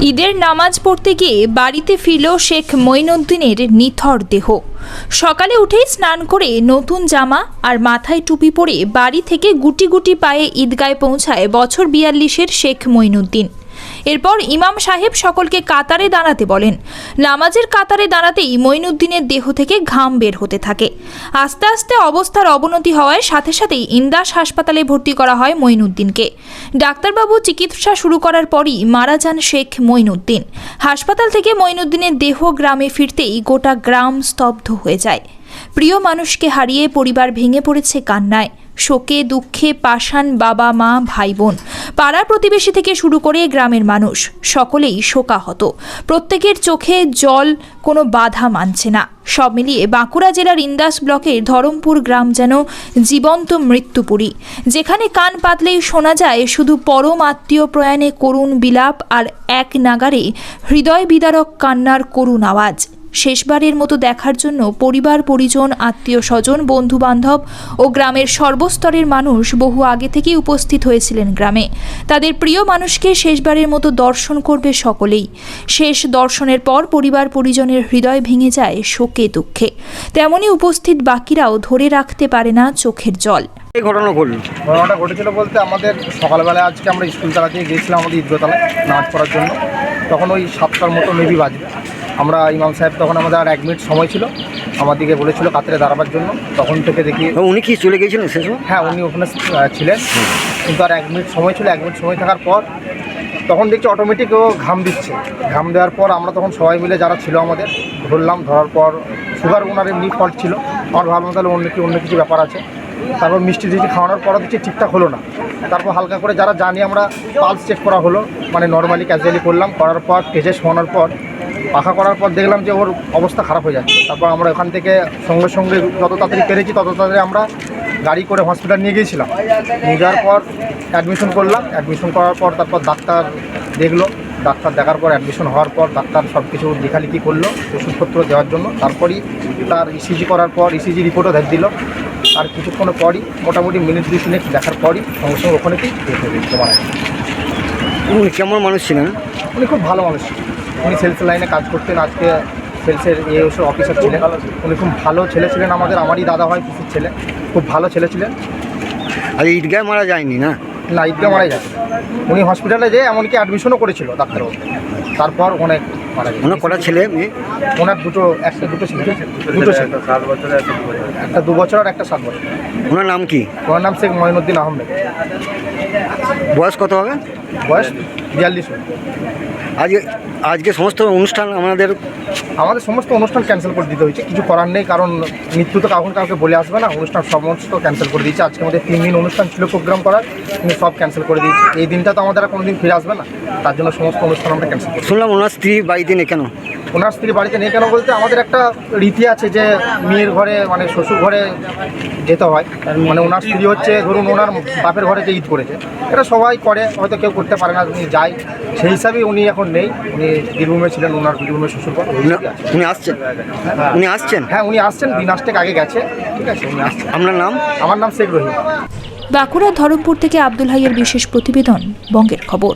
ঈদের নামাজ পড়তে গিয়ে বাড়িতে ফিরল শেখ মঈনুদ্দিনের নিথর দেহ। সকালে উঠেই স্নান করে নতুন জামা আর মাথায় টুপি পরে বাড়ি থেকে গুটি গুটি পায়ে ঈদগায় পৌঁছায় বছর বিয়াল্লিশের শেখ মঈনুদ্দিন। এরপর ইমাম সাহেব সকলকে কাতারে দাঁড়াতে বলেন। নামাজের কাতারে দাঁড়াতেই মঈনুদ্দিনের দেহ থেকে ঘাম বের হতে থাকে। আস্তে আস্তে অবস্থার অবনতি হওয়ায় সাথে সাথেই ইন্দাস হাসপাতালে ভর্তি করা হয় মঈনুদ্দিনকে। ডাক্তারবাবু চিকিৎসা শুরু করার পরই মারা যান শেখ মঈনুদ্দিন। হাসপাতাল থেকে মঈনুদ্দিনের দেহ গ্রামে ফিরতেই গোটা গ্রাম স্তব্ধ হয়ে যায়। প্রিয় মানুষকে হারিয়ে পরিবার ভেঙে পড়েছে কান্নায়। শোকে, দুঃখে পাষাণ বাবা, মা ভাই বোন পাড়া প্রতিবেশী থেকে শুরু করে গ্রামের মানুষ। সকলেই শোকাহত। প্রত্যেকের চোখে জল, কোনো বাধা মানছে না। সব মিলিয়ে বাঁকুড়া জেলার ইন্দাস ব্লকের ধরমপুর গ্রাম যেন জীবন্ত মৃত্যুপুরী। যেখানে কান পাতলেই শোনা যায় শুধু পরম আত্মীয় প্রয়াণে করুণ বিলাপ আর এক নাগারে হৃদয় বিদারক কান্নার করুণ আওয়াজ। শেষবারের মতো দেখার জন্য পরিবার পরিজন আত্মীয় স্বজন বন্ধু বান্ধব ও গ্রামের সর্বস্তরের মানুষ বহু আগে থেকেই উপস্থিত হয়েছিলেন গ্রামে। তাদের প্রিয় মানুষকে শেষবারের মতো দর্শন করবে সকলেই। শেষ দর্শনের পর পরিবার পরিজনের হৃদয় ভেঙে যায় শোকে দুঃখে। তেমনি উপস্থিত বাকিরাও ধরে রাখতে পারে না চোখের জল। এই ঘটনা ঘটল ঘটনাটা ঘটেছিল বলতে আমাদের সকালবেলায় আজকে আমরা স্কুল চালাতে গিয়েছিলাম আমাদের ঈদগাতলায় নাচ করার জন্য। তখন ওই সাতটার মতো মেবি বাজে। আমরা ইমাম সাহেব তখন আমাদের আর এক মিনিট সময় ছিল। আমার দিকে বলেছিল কাতারে দাঁড়াবার জন্য। তখন থেকে দেখি উনি কি চলে গিয়েছিলেন শেষ? হ্যাঁ উনি ওখানে ছিলেন। কিন্তু আর এক মিনিট সময় ছিল এক মিনিট সময় থাকার পর তখন দেখছি অটোমেটিক ও ঘাম দিচ্ছে। ঘাম দেওয়ার পর আমরা তখন সবাই মিলে যারা ছিল আমাদের ধরলাম ধরার পর সুগার ওনার এমনি ফল্ট ছিল। আমার ভাবলাম তাহলে অন্য কি অন্য কিছু ব্যাপার আছে। তারপর মিষ্টি টিষ্টি খাওয়ানোর পর দেখছি ঠিকঠাক হলো না। তারপর হালকা করে যারা জানি আমরা পালস চেক করা হলো মানে নর্মালি ক্যাজুয়ালি করলাম। করার পর কেজে শোনানোর পর পাখা করার পর দেখলাম যে ওর অবস্থা খারাপ হয়ে যাচ্ছে। তারপর আমরা ওখান থেকে সঙ্গে সঙ্গে যত তাড়াতাড়ি পেরেছি তত তাড়াতাড়ি আমরা গাড়ি করে হসপিটাল নিয়ে গিয়েছিলাম। নিয়ে যাওয়ার পর অ্যাডমিশন করলাম। অ্যাডমিশন করার পর তারপর ডাক্তার দেখল। ডাক্তার দেখার পর অ্যাডমিশন হওয়ার পর ডাক্তার সব কিছু লেখালেখি করল ওষুধপত্র দেওয়ার জন্য। তারপরই তার ইসিজি করার পর ইসিজি রিপোর্টও দেখ দিল। আর কিছুক্ষণ পরই মোটামুটি মিনিট দুই মিনিট দেখার পরই সঙ্গে সঙ্গে ওখানে মারা গেছে। কেমন মানুষ ছিলেন? উনি খুব ভালো মানুষ। উনি সেলস লাইনে কাজ করতেন। আজকে সেলসের এ ওসব অফিসার ছিলেন। উনি খুব ভালো ছেলে ছিলেন আমাদের। আমারই দাদা হয় পিসির ছেলে। খুব ভালো ছেলে ছিলেন। আর ঈদগায় মারা যায়নি না? না ঈদকে মারা যাচ্ছে উনি হসপিটালে যেয়ে এমনকি অ্যাডমিশনও করেছিল ডাক্তারবাবু। তারপর অনেক মারা গেছে। ওনার কটা ছেলে মেয়ে? ওনার দুটো একটা দুটো ছেলে। দুটো ছেলে একটা দু বছর আর একটা সাত বছর। ওনার নাম কি? ওনার নাম শেখ মঈনুদ্দিন আহমেদ। বয়স কত হবে? বয়স? বিয়াল্লিশ আজকে আজকে সমস্ত অনুষ্ঠান আমাদের আমাদের সমস্ত অনুষ্ঠান ক্যান্সেল করে দিতে হয়েছে। কিছু করার নেই কারণ মৃত্যু তো কাউকে কাউকে বলে আসবে না। অনুষ্ঠান সমস্ত ক্যান্সেল করে দিয়েছে। আজকে আমাদের তিন দিন অনুষ্ঠান ছিল প্রোগ্রাম করার কিন্তু সব ক্যান্সেল করে দিয়েছে। এই দিনটা তো আমাদের আর কোনোদিন ফিরে আসবে না। তার জন্য সমস্ত অনুষ্ঠান আমরা ক্যান্সেল করি শুনলাম ওনার স্ত্রী বাড়িতে নেই কেন? ওনার স্ত্রী বাড়িতে নেই কেন বলতে আমাদের একটা রীতি আছে যে মেয়ের ঘরে মানে শ্বশুর ঘরে যেতে হয়। মানে ওনার স্ত্রী হচ্ছে ধরুন ওনার বাপের ঘরে যে ঈদ করেছে এটা সবাই করে হয়তো কেউ করতে পারে না উনি যায়। সেই হিসাবেই উনি এখন নেই। উনি বীরভূমে ছিলেন ওনার বীরভূমে শ্বশুর ঘর উনি- আসছেন? উনি আসছেন? হ্যাঁ উনি আসছেন দিন আসতে আগে গেছে। ঠিক আছে উনি আসছেন। আপনার নাম? আমার নাম শেখ রহিম। বাঁকুড়ার ধরমপুর থেকে আব্দুল হাইয়ের বিশেষ প্রতিবেদন বঙ্গের খবর।